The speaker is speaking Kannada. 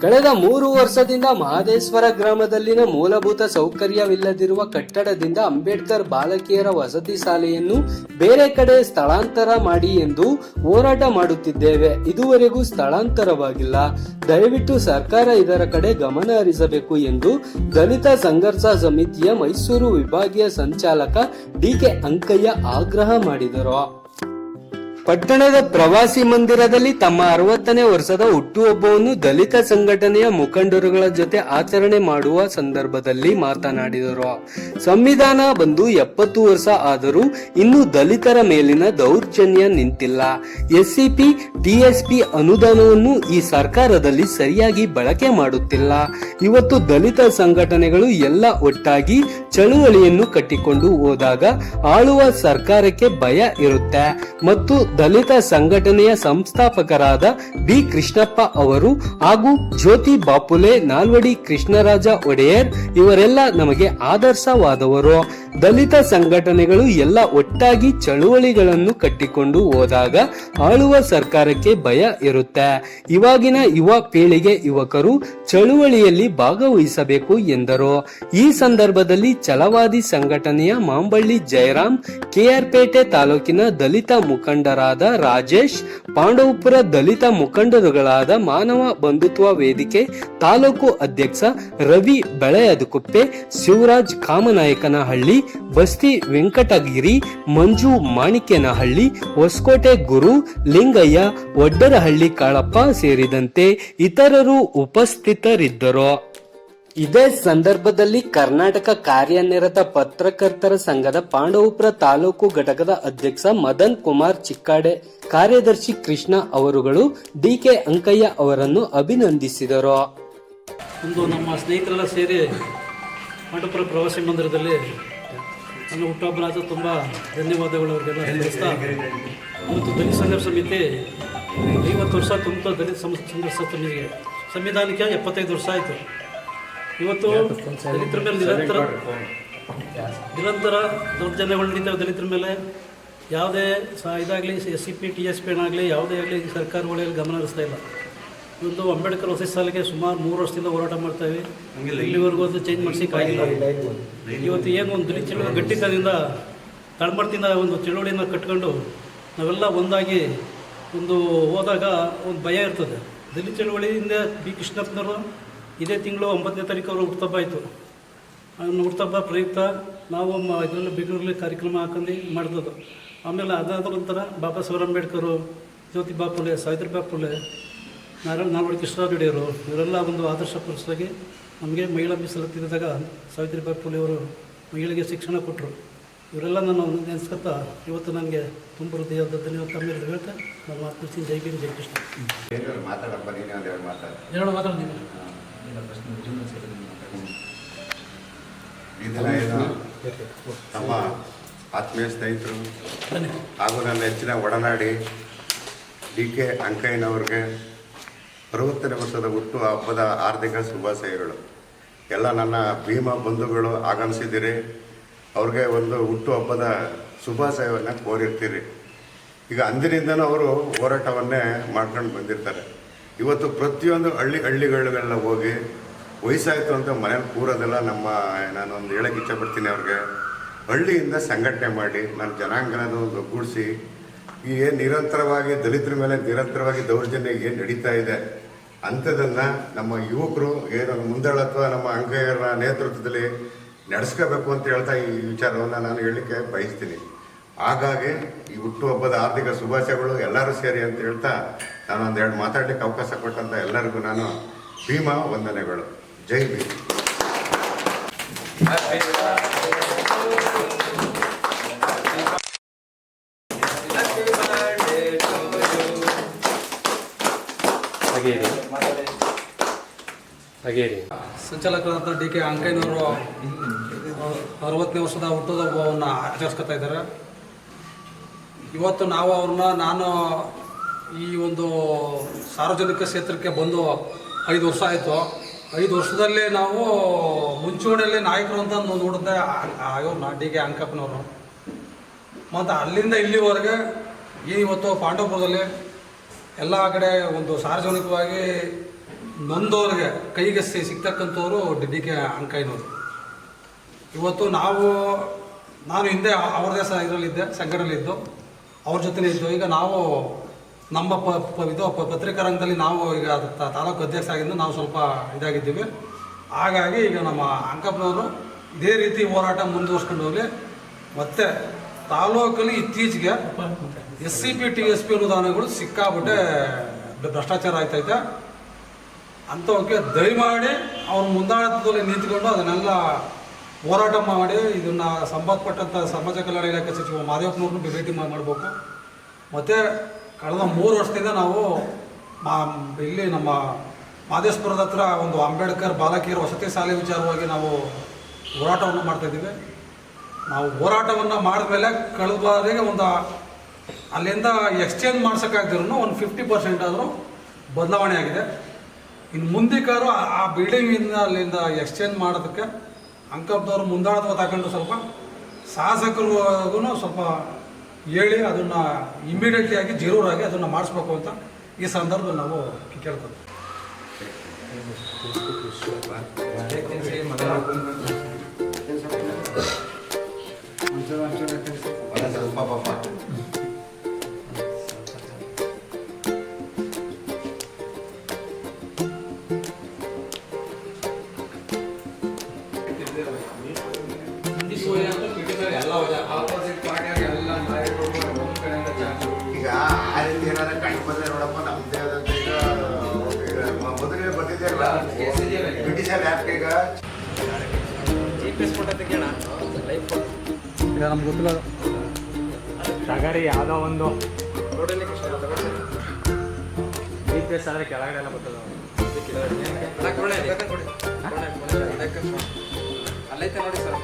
ಕಳೆದ ಮೂರು ವರ್ಷದಿಂದ ಮಹದೇಶ್ವರ ಗ್ರಾಮದಲ್ಲಿನ ಮೂಲಭೂತ ಸೌಕರ್ಯವಿಲ್ಲದಿರುವ ಕಟ್ಟಡದಿಂದ ಅಂಬೇಡ್ಕರ್ ಬಾಲಕಿಯರ ವಸತಿ ಶಾಲೆಯನ್ನು ಬೇರೆ ಕಡೆ ಸ್ಥಳಾಂತರ ಮಾಡಿ ಎಂದು ಹೋರಾಟ ಮಾಡುತ್ತಿದ್ದೇವೆ. ಇದುವರೆಗೂ ಸ್ಥಳಾಂತರವಾಗಿಲ್ಲ. ದಯವಿಟ್ಟು ಸರ್ಕಾರ ಇದರ ಕಡೆ ಗಮನ ಹರಿಸಬೇಕು ಎಂದು ದಲಿತ ಸಂಘರ್ಷ ಸಮಿತಿಯ ಮೈಸೂರು ವಿಭಾಗೀಯ ಸಂಚಾಲಕ ಡಿಕೆ ಅಂಕಯ್ಯ ಆಗ್ರಹ ಮಾಡಿದರು. ಪಟ್ಟಣದ ಪ್ರವಾಸಿ ಮಂದಿರದಲ್ಲಿ ತಮ್ಮ ಅರವತ್ತನೇ ವರ್ಷದ ಹುಟ್ಟುಹಬ್ಬವನ್ನು ದಲಿತ ಸಂಘಟನೆಯ ಮುಖಂಡರುಗಳ ಜೊತೆ ಆಚರಣೆ ಮಾಡುವ ಸಂದರ್ಭದಲ್ಲಿ ಮಾತನಾಡಿದರು. ಸಂವಿಧಾನ ಬಂದು ಎಪ್ಪತ್ತು ವರ್ಷ ಆದರೂ ಇನ್ನು ದಲಿತರ ಮೇಲಿನ ದೌರ್ಜನ್ಯ ನಿಂತಿಲ್ಲ. ಎಸ್ಸಿಪಿ ಟಿಎಸ್ಪಿ ಅನುದಾನವನ್ನು ಈ ಸರ್ಕಾರದಲ್ಲಿ ಸರಿಯಾಗಿ ಬಳಕೆ ಮಾಡುತ್ತಿಲ್ಲ. ಇವತ್ತು ದಲಿತ ಸಂಘಟನೆಗಳು ಎಲ್ಲ ಒಟ್ಟಾಗಿ ಚಳುವಳಿಯನ್ನು ಕಟ್ಟಿಕೊಂಡು ಹೋದಾಗ ಆಳುವ ಸರ್ಕಾರಕ್ಕೆ ಭಯ ಇರುತ್ತೆ. ಮತ್ತು ದಲಿತ ಸಂಘಟನೆಯ ಸಂಸ್ಥಾಪಕರಾದ ಬಿ ಕೃಷ್ಣಪ್ಪ ಅವರು ಹಾಗೂ ಜ್ಯೋತಿ ಬಾಪುಲೆ ನಾಲ್ವಡಿ ಕೃಷ್ಣರಾಜ ಒಡೆಯರ್ ಇವರೆಲ್ಲ ನಮಗೆ ಆದರ್ಶವಾದವರು. ದಲಿತ ಸಂಘಟನೆಗಳು ಎಲ್ಲ ಒಟ್ಟಾಗಿ ಚಳುವಳಿಗಳನ್ನು ಕಟ್ಟಿಕೊಂಡು ಹೋದಾಗ ಆಳುವ ಸರ್ಕಾರಕ್ಕೆ ಭಯ ಇರುತ್ತೆ. ಇವಾಗಿನ ಯುವ ಪೀಳಿಗೆ ಯುವಕರು ಚಳುವಳಿಯಲ್ಲಿ ಭಾಗವಹಿಸಬೇಕು ಎಂದರು. ಈ ಸಂದರ್ಭದಲ್ಲಿ ಛಲವಾದಿ ಸಂಘಟನೆಯ ಮಾಂಬಳ್ಳಿ ಜಯರಾಮ್ ಕೆಆರ್ಪೇಟೆ ತಾಲೂಕಿನ ದಲಿತ ಮುಖಂಡರಾದ ರಾಜೇಶ್, ಪಾಂಡವಪುರ ದಲಿತ ಮುಖಂಡರುಗಳಾದ ಮಾನವ ಬಂಧುತ್ವ ವೇದಿಕೆ, ತಾಲೂಕು ಅಧ್ಯಕ್ಷ ರವಿ ಬೆಳೆಯದಕುಪ್ಪೆ, ಶಿವರಾಜ್ ಕಾಮನಾಯಕನಹಳ್ಳಿ, ಬಸ್ತಿ ವೆಂಕಟಗಿರಿ, ಮಂಜು ಮಾಣಿಕ್ಯನಹಳ್ಳಿ, ಹೊಸಕೋಟೆ ಗುರು ಲಿಂಗಯ್ಯ ಒಡ್ಡರಹಳ್ಳಿ ಕಾಳಪ್ಪ ಸೇರಿದಂತೆ ಇತರರು ಉಪಸ್ಥಿತರಿದ್ದರು. ಇದೇ ಸಂದರ್ಭದಲ್ಲಿ ಕರ್ನಾಟಕ ಕಾರ್ಯನಿರತ ಪತ್ರಕರ್ತರ ಸಂಘದ ಪಾಂಡವಪುರ ತಾಲೂಕು ಘಟಕದ ಅಧ್ಯಕ್ಷ ಮದನ್ ಕುಮಾರ್ ಚಿಕ್ಕಾಡೆ, ಕಾರ್ಯದರ್ಶಿ ಕೃಷ್ಣ ಅವರುಗಳು ಡಿಕೆ ಅಂಕಯ್ಯ ಅವರನ್ನು ಅಭಿನಂದಿಸಿದರು. ಒಂದು ನಮ್ಮ ಸ್ನೇಹಿತರೆಲ್ಲ ಸೇರಿ ಪಾಂಡವಪುರ ಪ್ರವಾಸಿ ಮಂದಿರದಲ್ಲಿ ನನ್ನ ಹುಟ್ಟುಹಬ್ಬರಾದ ತುಂಬ ಧನ್ಯವಾದಗಳು ಅವರಿಗೆಲ್ಲ ಇವತ್ತು ದಲಿತ ಸಂಘರ್ಷ ಸಮಿತಿ ಐವತ್ತು ವರ್ಷ ತುಂಬ ದಲಿತ ಸಂಘರ್ಷ ಸಂವಿಧಾನಕ್ಕೆ ಎಪ್ಪತ್ತೈದು ವರ್ಷ ಆಯಿತು. ಇವತ್ತು ದಲಿತರ ಮೇಲೆ ನಿರಂತರ ನಿರಂತರ ದೌರ್ಜನ್ಯಗಳು ನಡೀತಾವೆ ದಲಿತರ ಮೇಲೆ ಯಾವುದೇ ಸಹ ಇದಾಗಲಿ S C P T S P ಆಗಲಿ ಯಾವುದೇ ಆಗಲಿ ಸರ್ಕಾರಗಳಲ್ಲಿ ಗಮನ ಹರಿಸ್ತಾ ಇಲ್ಲ. ಇವತ್ತು ಅಂಬೇಡ್ಕರ್ ವಸತಿ ಸಾಲಿಗೆ ಸುಮಾರು ಮೂರು ವರ್ಷದಿಂದ ಹೋರಾಟ ಮಾಡ್ತಾಯಿವಿ ಇಲ್ಲಿವರೆಗೂ ಅದು ಚೇಂಜ್ ಮಾಡಿಸಿಕ್ಕಾಗಿಲ್ಲ ಇವತ್ತು ಏನು ಒಂದು ದಲಿತ ಚಳುವಳಿ ಗಟ್ಟಿತನದಿಂದ ತಳಮಟ್ಟದಿಂದ ಒಂದು ಚಳುವಳಿಯನ್ನು ಕಟ್ಕೊಂಡು ನಾವೆಲ್ಲ ಒಂದಾಗಿ ಒಂದು ಹೋದಾಗ ಒಂದು ಭಯ ಇರ್ತದೆ. ದಲಿತ ಚಳುವಳಿಯಿಂದ ಬಿ ಕೃಷ್ಣಪ್ಪನವರು ಇದೇ ತಿಂಗಳು ಒಂಬತ್ತನೇ ತಾರೀಕು ಅವರು ಹುಟ್ಟುಹಬ್ಬ ಆಯಿತು. ಅದನ್ನು ಹುಟ್ಟುಹಬ್ಬ ಪ್ರಯುಕ್ತ ನಾವು ಇದರಲ್ಲಿ ಬೆಂಗಳೂರಲ್ಲಿ ಕಾರ್ಯಕ್ರಮ ಹಾಕೊಂಡು ಮಾಡ್ತದ್ದು. ಆಮೇಲೆ ಅದಾದ ನಂತರ ಬಾಬಾ ಸಾಹೇಬ್ ಅಂಬೇಡ್ಕರ್ ಜ್ಯೋತಿಬಾ ಬಾಪುಲೆ ಸಾವಿತ್ರಿ ಬಾಪುಲೆ ನಾರಾಯಣ ನಾಲ್ವಡಿ ಕೃಷ್ಣ ಇವರೆಲ್ಲ ಒಂದು ಆದರ್ಶ ಪುರುಷರಾಗಿ ನಮಗೆ ಮಹಿಳಾ ಮೀಸಲಾತಿದಾಗ ಸಾವಿತ್ರಿ ಬಾಪುಲೆ ಅವರು ಮಹಿಳೆಗೆ ಶಿಕ್ಷಣ ಕೊಟ್ಟರು ಇವರೆಲ್ಲ ನಾನು ನೆನೆಸ್ಕೊತಾ ಇವತ್ತು ನನಗೆ ತುಂಬ ಹೃದಯದ ಧನ್ಯವಾದ ತಮ್ಮ ಹೇಳ್ತಾ ನಮ್ಮ ಮಾತು ಜೈ ಭೀಮ್ ಜೈ ಕೃಷ್ಣ. ಮಾತಾಡಪ್ಪ ನೀನು ಮಾತಾಡ. ಈ ದಿನ ಏನು ನಮ್ಮ ಆತ್ಮೀಯ ಸ್ನೇಹಿತರು ಹಾಗೂ ನನ್ನ ಹೆಚ್ಚಿನ ಒಡನಾಡಿ ಡಿ ಕೆ ಅಂಕಯ್ಯನವ್ರಿಗೆ ಅರವತ್ತನೇ ವರ್ಷದ ಹುಟ್ಟು ಹಬ್ಬದ ಹಾರ್ದಿಕ ಶುಭಾಶಯಗಳು ಎಲ್ಲ ನನ್ನ ಭೀಮಾ ಬಂಧುಗಳು ಆಗಮಿಸಿದ್ದೀರಿ. ಅವ್ರಿಗೆ ಒಂದು ಹುಟ್ಟು ಹಬ್ಬದ ಶುಭಾಶಯವನ್ನು ಕೋರಿರ್ತೀರಿ. ಈಗ ಅಂದಿನಿಂದನೂ ಅವರು ಹೋರಾಟವನ್ನೇ ಮಾಡ್ಕೊಂಡು ಬಂದಿರ್ತಾರೆ. ಇವತ್ತು ಪ್ರತಿಯೊಂದು ಹಳ್ಳಿ ಹಳ್ಳಿಗಳಿಗೆಲ್ಲ ಹೋಗಿ ವಯಸ್ಸಾಯಿತು ಅಂತ ಮನೇಲಿ ಕೂರೋದೆಲ್ಲ ನಮ್ಮ, ನಾನೊಂದು ಹೇಳಕ್ಕೆ ಇಷ್ಟಪಡ್ತೀನಿ ಅವ್ರಿಗೆ. ಹಳ್ಳಿಯಿಂದ ಸಂಘಟನೆ ಮಾಡಿ ನನ್ನ ಜನಾಂಗನ ಒಗ್ಗೂಡಿಸಿ, ಈ ಏನು ನಿರಂತರವಾಗಿ ದಲಿತರ ಮೇಲೆ ನಿರಂತರವಾಗಿ ದೌರ್ಜನ್ಯ ಏನು ನಡೀತಾ ಇದೆ ಅಂಥದನ್ನು ನಮ್ಮ ಯುವಕರು ಏನು ಅಥವಾ ನಮ್ಮ ಅಂಗೈಯರ ನೇತೃತ್ವದಲ್ಲಿ ನಡೆಸ್ಕೋಬೇಕು ಅಂತ ಹೇಳ್ತಾ ಈ ವಿಚಾರವನ್ನು ನಾನು ಹೇಳಲಿಕ್ಕೆ ಬಯಸ್ತೀನಿ. ಹಾಗಾಗಿ ಈ ಹುಟ್ಟುಹಬ್ಬದ ಆರ್ಥಿಕ ಶುಭಾಶಯಗಳು ಎಲ್ಲರೂ ಸೇರಿ ಅಂತ ಹೇಳ್ತಾ ನಾನು ಒಂದೆರಡು ಮಾತಾಡಲಿಕ್ಕೆ ಅವಕಾಶ ಕೊಟ್ಟಂತ ಎಲ್ಲರಿಗೂ ನಾನು ಭೀಮಾ ವಂದನೆಗಳು. ಜೈ ಭೀಮ್. ಹಾಗೇರಿ. ಹಾಗೇರಿ ಸಂಚಾಲಕರಾದ ಡಿ ಕೆ ಅಂಕೈನವರು ಅರವತ್ತನೇ ವರ್ಷದ ಹುಟ್ಟುಹಬ್ಬವನ್ನು ಆಚರಿಸ್ಕೊತಾ ಇದ್ದಾರೆ. ಇವತ್ತು ನಾವು ಅವ್ರನ್ನ ನಾನು ಈ ಒಂದು ಸಾರ್ವಜನಿಕ ಕ್ಷೇತ್ರಕ್ಕೆ ಬಂದು ಐದು ವರ್ಷ ಆಯಿತು. ಐದು ವರ್ಷದಲ್ಲಿ ನಾವು ಮುಂಚೂಣಿಯಲ್ಲಿ ನಾಯಕರು ಅಂತ ನೋಡಿದ್ದೆ. ನಾ, ಡಿ ಕೆ ಅಂಕಪ್ಪನವರು. ಮತ್ತು ಅಲ್ಲಿಂದ ಇಲ್ಲಿವರೆಗೆ ಈ ಇವತ್ತು ಪಾಂಡವಪುರದಲ್ಲಿ ಎಲ್ಲ ಕಡೆ ಒಂದು ಸಾರ್ವಜನಿಕವಾಗಿ ನೊಂದವ್ರಿಗೆ ಕೈಗೆ ಸಿಗ್ತಕ್ಕಂಥವ್ರು ಡಿ ಕೆ ಅಂಕಯ್ಯನವರು. ಇವತ್ತು ನಾವು, ನಾನು ಹಿಂದೆ ಅವ್ರದೇ ಸಹ ಇದರಲ್ಲಿದ್ದೆ ಸಂಘಟನೆಯಲ್ಲಿದ್ದು ಅವ್ರ ಜೊತೆನೇ ಇದ್ದು. ಈಗ ನಾವು ನಮ್ಮ ಪ, ಪ- ಇದು ಪತ್ರಿಕಾ ರಂಗದಲ್ಲಿ ನಾವು ಈಗ ತಾಲೂಕು ಅಧ್ಯಕ್ಷ ಆಗಿದ್ದು ನಾವು ಸ್ವಲ್ಪ ಇದಾಗಿದ್ದೀವಿ. ಹಾಗಾಗಿ ಈಗ ನಮ್ಮ ಅಂಕಪ್ಪನವರು ಇದೇ ರೀತಿ ಹೋರಾಟ ಮುಂದುವರ್ಸ್ಕೊಂಡು ಹೋಗಲಿ. ಮತ್ತು ತಾಲೂಕಲ್ಲಿ ಇತ್ತೀಚೆಗೆ S C P, T S P ಅನುದಾನಗಳು ಸಿಕ್ಕಾಬಿಟ್ಟೆ ಭ್ರಷ್ಟಾಚಾರ ಆಯ್ತೈತೆ ಅಂಥವಕ್ಕೆ ದಯಮಾಡಿ ಅವ್ರ ಮುಂದಾಳತ್ವದಲ್ಲಿ ನಿಂತ್ಕೊಂಡು ಅದನ್ನೆಲ್ಲ ಹೋರಾಟ ಮಾಡಿ, ಇದನ್ನು ಸಂಬಂಧಪಟ್ಟಂಥ ಸಮಾಜ ಕಲ್ಯಾಣ ಇಲಾಖೆ ಸಚಿವ ಮಾದೇವಪ್ಪನವ್ರನ್ನ ಭೇಟಿ ಮಾಡಬೇಕು. ಮತ್ತು ಕಳೆದ ಮೂರು ವರ್ಷದಿಂದ ನಾವು ಇಲ್ಲಿ ನಮ್ಮ ಮಾದೇಶ್ವರದ ಹತ್ರ ಒಂದು ಅಂಬೇಡ್ಕರ್ ಬಾಲಕಿಯರ ವಸತಿ ಶಾಲೆ ವಿಚಾರವಾಗಿ ನಾವು ಹೋರಾಟವನ್ನು ಮಾಡ್ತಾಯಿದ್ದೀವಿ ನಾವು ಹೋರಾಟವನ್ನು ಮಾಡಿದ್ಮೇಲೆ ಕಳೆದ ಬಾರಿಗೆ ಒಂದು ಅಲ್ಲಿಂದ ಎಕ್ಸ್ಚೇಂಜ್ ಮಾಡ್ಸೋಕ್ಕಾಗ್ದಿರೂ ಒಂದು ಫಿಫ್ಟಿ ಪರ್ಸೆಂಟ್ ಆದರೂ ಬದಲಾವಣೆ ಆಗಿದೆ. ಇನ್ನು ಮುಂದಿಕ್ಕಾದ್ರೂ ಆ- ಬಿಲ್ಡಿಂಗಿಂದ ಅಲ್ಲಿಂದ ಎಕ್ಸ್ಚೇಂಜ್ ಮಾಡೋದಕ್ಕೆ ಅಂಕಪ್ಪನವರು ಮುಂದಾಳತ್ವ ತಗೊಂಡು ಸ್ವಲ್ಪ ಶಾಸಕರಿಗೂ ಸ್ವಲ್ಪ ಹೇಳಿ ಅದನ್ನು ಇಮಿಡಿಯೇಟ್ಲಿ ಆಗಿ ಜರೂರಾಗಿ ಅದನ್ನು ಮಾಡಿಸ್ಬೇಕು ಅಂತ ಈ ಸಂದರ್ಭದಲ್ಲಿ ನಾವು ಕೇಳ್ಕೊತೀವಿ. ಈಗ ನಮ್ಗೆ ಗೊತ್ತಿಲ್ಲ ತಗರಿ ಯಾವುದೋ ಒಂದು. ಜಿ ಪಿ ಎಸ್ ಆದರೆ ಕೆಳಗಡೆ ಎಲ್ಲ ಬರ್ತದೆ ಅಲ್ಲೈತೆ ನೋಡಿ ಸರ್